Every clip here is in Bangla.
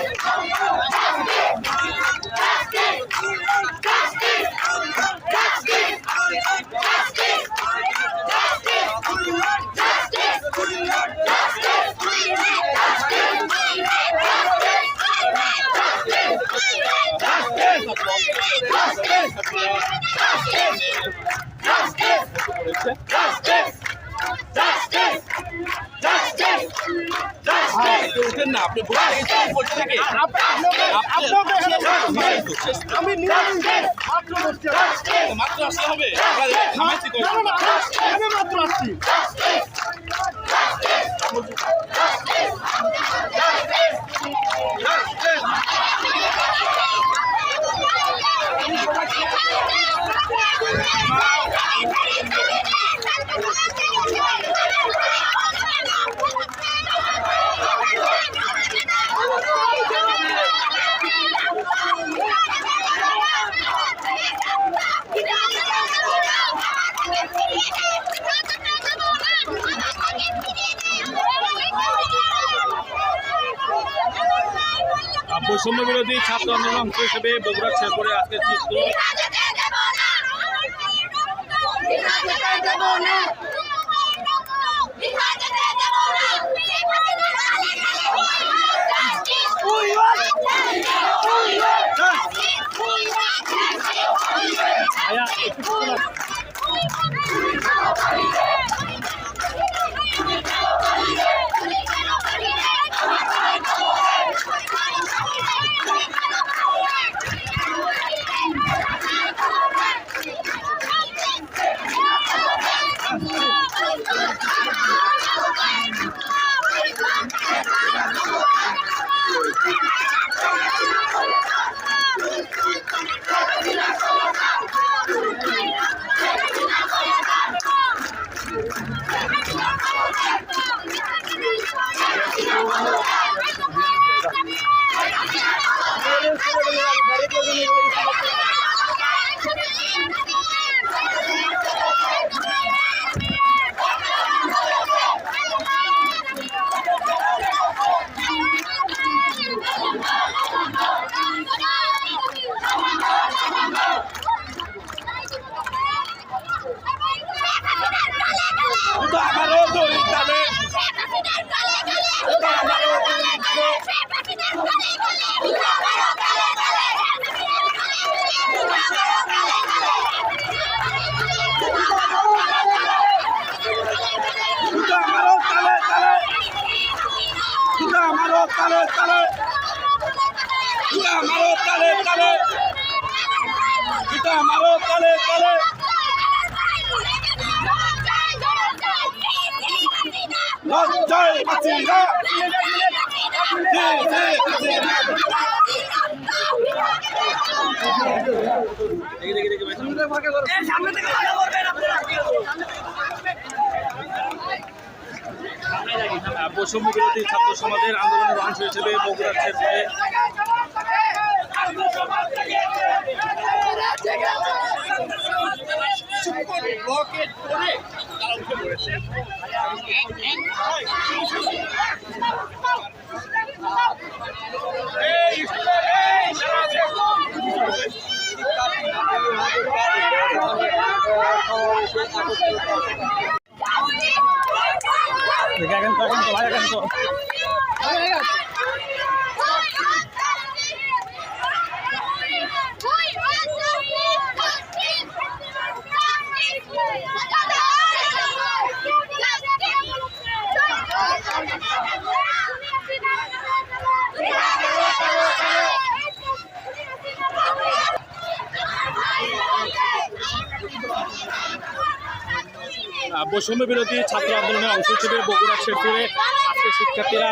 Yes! Oh, yes! উঠেন না আপনি ভোট গেছেন বসে থেকে আমি মাত্র আসতে হবে? থামাইছি কই আমি মাত্র আসছি। বৈষম্য বিরোধী ছাত্র আন্দোলন অংশ হিসেবে বগুড়া শেরপুরে আজকের চিত্র। ভাইয়া আমারও তালে তালে তো আমারও তালে তালে তো আমারও তালে তালে লজ্জায় বাঁচি না। জি জি বৈষম্য ছাত্র সমাজের আন্দোলনের অংশ হিসেবে বগুড়ার শেরপুরে ব্লকেট করে তারা উঠে পড়েছে এই এই দেখেন বৈষম্য বিরোধী ছাত্র আন্দোলনের অংশ হিসেবে বগুড়া শেরপুরে আজকে শিক্ষার্থীরা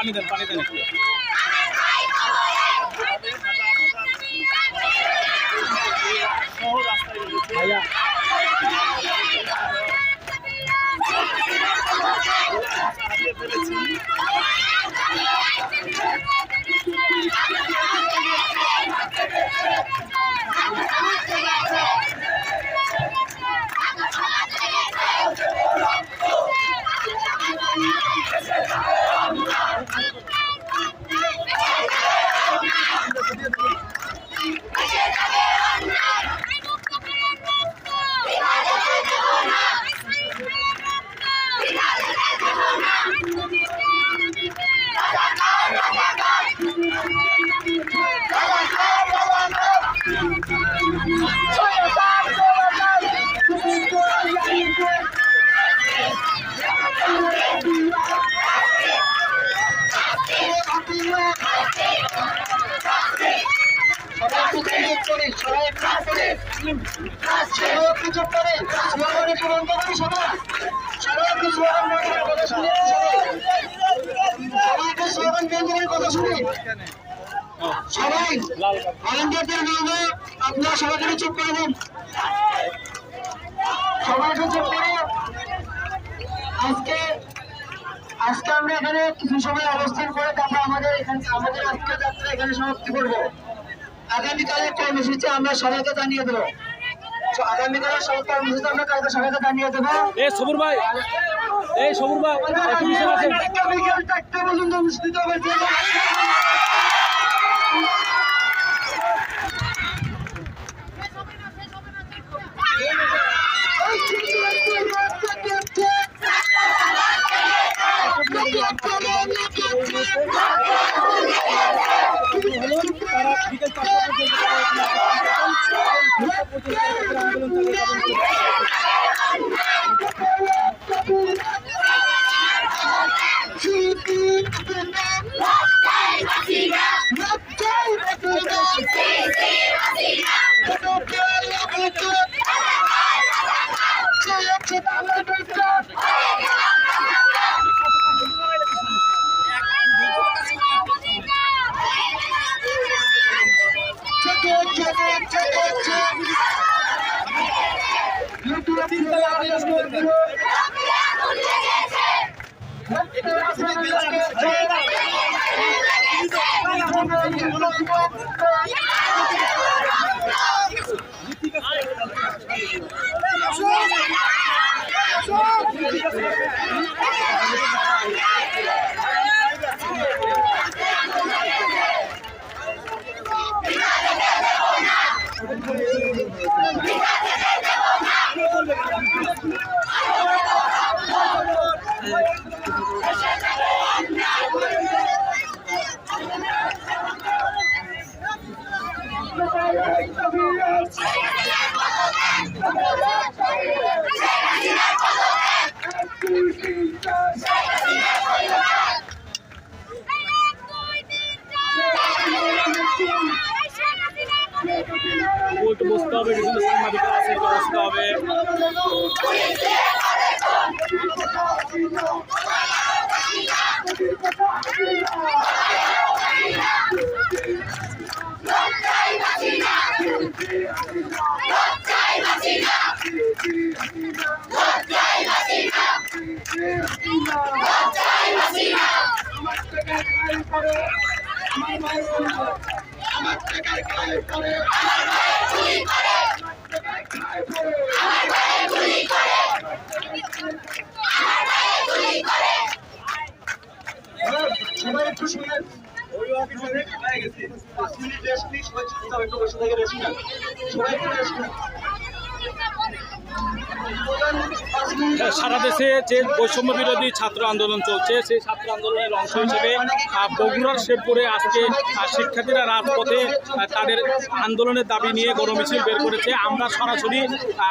পানি দেন পানি দেন। সবাই। চুপ করে দিন। আজকে আজকে আমরা এখানে কিছু সময় অবস্থান করে তারপর আমাদের এখানে, আমাদের আজকে যাত্রা এখানে সমাপ্তি করব। আগামীকালের কর্মসূচি আমরা সবাইকে জানিয়ে দেবো। আগামীকালের সব কর্মসূচি আমরা কালকে সবাইকে জানিয়ে দেবো। এ সবুর ভাই এই সবুর ভাই বিকেল চারটে পর্যন্ত অনুষ্ঠিত হবে তারা সবাই একটু বসে থেকে রেস্ট নেন সবাই একটু রেস্ট নেন সারা দেশে যে বৈষম্য বিরোধী ছাত্র আন্দোলন চলছে সেই ছাত্র আন্দোলনের অংশ হিসেবে বগুড়ার শেরপুরে আজকে শিক্ষার্থীরা রাজপথে তাদের আন্দোলনের দাবি নিয়ে গণমিছিল বের করেছে। আমরা সরাসরি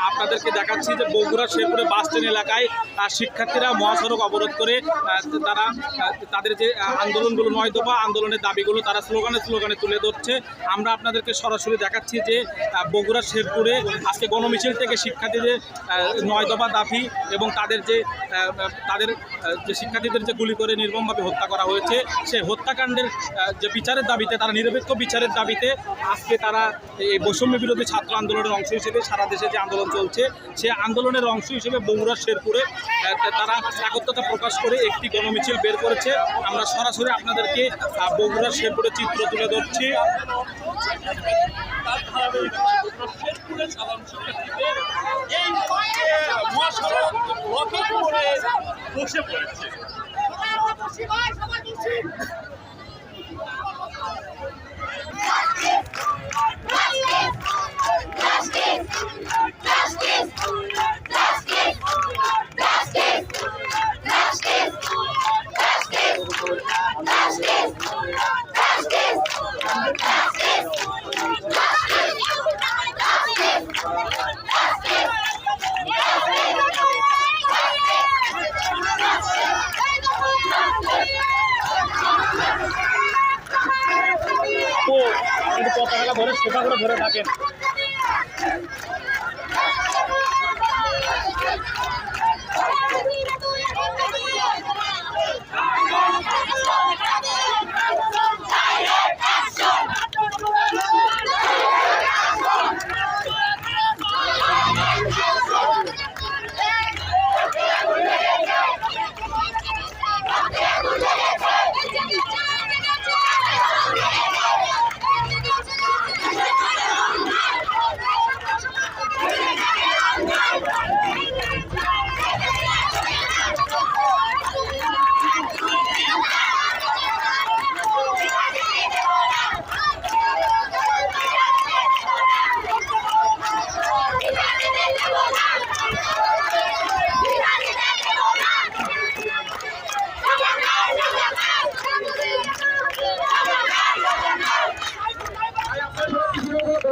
আপনাদেরকে দেখাচ্ছি যে বগুড়ার শেরপুরে বাস স্ট্যান্ড এলাকায় শিক্ষার্থীরা মহাসড়ক অবরোধ করে তারা তাদের যে আন্দোলনগুলো নয় দফা আন্দোলনের দাবিগুলো তারা স্লোগানে স্লোগানে তুলে ধরছে। আমরা আপনাদেরকে সরাসরি দেখাচ্ছি যে আহ, বগুড়ার শেরপুরে আজকে গণমিছিল থেকে শিক্ষার্থীদের নয় দফা দাবি এবং তাদের যে তাদের যে শিক্ষার্থীদের যে গুলি করে নির্মমভাবে হত্যা করা হয়েছে সেই হত্যাকাণ্ডের যে বিচারের দাবিতে তারা নিরপেক্ষ বিচারের দাবিতে আজকে তারা এই বৈষম্য বিরোধী ছাত্র আন্দোলনের অংশ হিসেবে সারা দেশে যে আন্দোলন চলছে সে আন্দোলনের অংশ হিসেবে বগুড়ার শেরপুরে তারা একত্রতা প্রকাশ করে একটি গণমিছিল বের করেছে। আমরা সরাসরি আপনাদেরকে আহ, বগুড়ার শেরপুরে চিত্র তুলে ধরছি। Poxa, pode. করে ধরে থাকেন। কারিগর